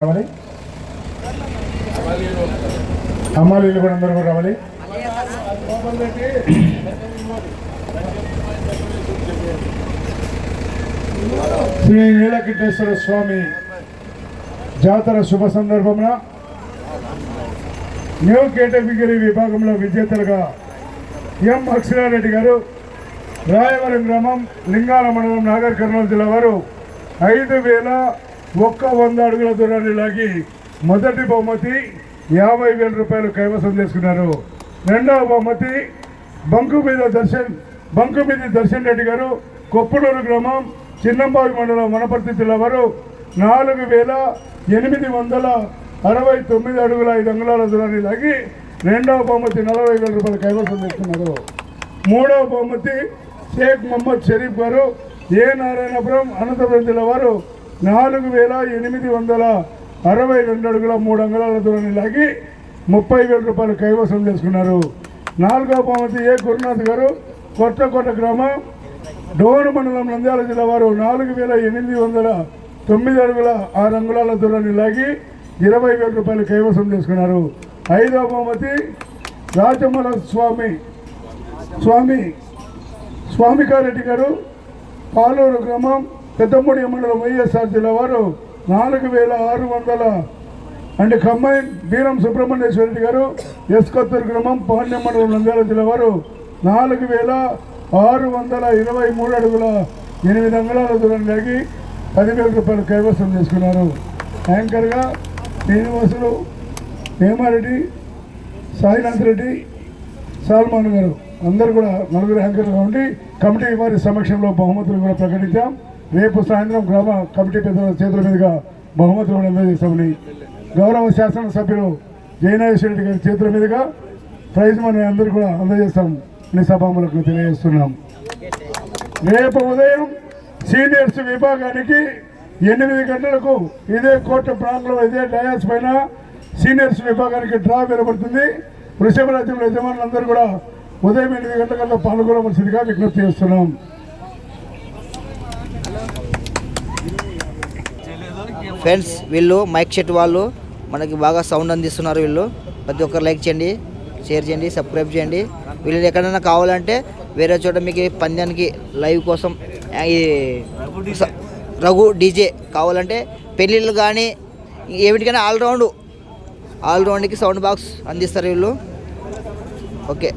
రావాలి? అమ్మాయిలు కూడా అందరూ కూడా రావాలి? శ్రీ నీలకంఠేశ్వర స్వామి జాతర శుభ సందర్భమున న్యూ కేటగిరీ విభాగంలో విజేతలుగా ఎం అక్షరారెడ్డి గారు రాయవరం గ్రామం లింగాల మండలం నాగర్ కర్నూలు జిల్లా వారు ఐదు వేల ఒక్క వంద అడుగుల దూరాన్ని లాగి మొదటి బహుమతి యాభై వేల రూపాయలు కైవసం చేసుకున్నారు. రెండవ బహుమతి బంకు మీద దర్శన్ బంకు మీద దర్శన్ రెడ్డి గారు కొప్పుడూరు గ్రామం చిన్నంబావి మండలం వనపర్తి జిల్లా వారు నాలుగు వేల ఎనిమిది వందల అరవై తొమ్మిది అడుగుల ఐదు అంగుళాల దూరాన్ని లాగి రెండవ బహుమతి నలభై వేల రూపాయలు కైవసం చేసుకున్నారు. మూడవ బహుమతి షేక్ మొహమ్మద్ షరీఫ్ గారు ఏ నారాయణపురం అనంతపురం జిల్లా వారు నాలుగు వేల ఎనిమిది వందల అరవై రెండు అడుగుల మూడు అంగుళాల దూరాన్ని లాగి ముప్పై వేల రూపాయలు కైవసం చేసుకున్నారు. నాలుగవ బహుమతి ఏ గురునాథ్ గారు? కొత్తకోట గ్రామం డోరు మండలం నంద్యాల జిల్లా వారు నాలుగు వేల ఎనిమిది వందల తొమ్మిది అడుగుల ఆరు అంగుళాల దూరాన్ని లాగి ఇరవై వేల రూపాయలు కైవసం చేసుకున్నారు. ఐదో బహుమతి రాజమల స్వామి స్వామి స్వామికారెడ్డి గారు. పాలూరు గ్రామం పెద్దమూడి మండలం వైఎస్ఆర్ జిల్లా వారు నాలుగు వేల ఆరు వందల అండ్ కంబైన్ బీరం సుబ్రహ్మణ్యేశ్వర రెడ్డి గారు ఎస్కొత్తూరు గ్రామం పాండ్య మండలం నంద్యాల జిల్లా వారు నాలుగు వేల ఆరు వందల ఇరవై మూడు అడుగుల ఎనిమిది అంగళాల దూరం లాగి పదివేల రూపాయలు కైవసం చేసుకున్నారు. యాంకర్గా శ్రీనివాసులు హేమారెడ్డి సాయినాథ్ రెడ్డి సాల్మాన్ గారు. అందరు కూడా నలుగురు యాంకర్గా ఉండి కమిటీ వారి సమక్షంలో బహుమతులు కూడా ప్రకటించాం. రేపు సాయంత్రం గ్రామ కమిటీ పెద్దల చేతుల మీదుగా బహుమతులు అందజేస్తామని గౌరవ శాసనసభ్యులు జయనాగేశ్వరరెడ్డి గారి చేతుల మీదుగా ప్రైజ్ మనీ అందరూ కూడా అందజేస్తాం అని సభాములకు తెలియజేస్తున్నాం. రేపు ఉదయం సీనియర్స్ విభాగానికి ఎనిమిది గంటలకు ఇదే కోర్టు ప్రాంగణంలో ఇదే డయాస్ పైన సీనియర్స్ విభాగానికి డ్రా వెలువడుతుంది వృషభ రాజ్యంలో యజమానులందరూ కూడా ఉదయం ఎనిమిది గంటల పాల్గొనవలసిందిగా విజ్ఞప్తి చేస్తున్నాం. ఫ్రెండ్స్ వీళ్ళు మైక్ సెట్ వాళ్ళు మనకి బాగా సౌండ్ అందిస్తున్నారు వీళ్ళు. ప్రతి ఒక్కరు లైక్ చేయండి షేర్ చేయండి సబ్స్క్రైబ్ చేయండి. వీళ్ళు ఎక్కడైనా కావాలంటే వేరే చోట మీకు పంద్యానికి పందానికి లైవ్ కోసం ఈ స- రఘు డీజే కావాలంటే పెళ్ళిళ్ళు కానీ ఏమిటికైనా ఆల్రౌండ్ ఆల్రౌండ్కి సౌండ్ బాక్స్ అందిస్తారు వీళ్ళు. ఓకే.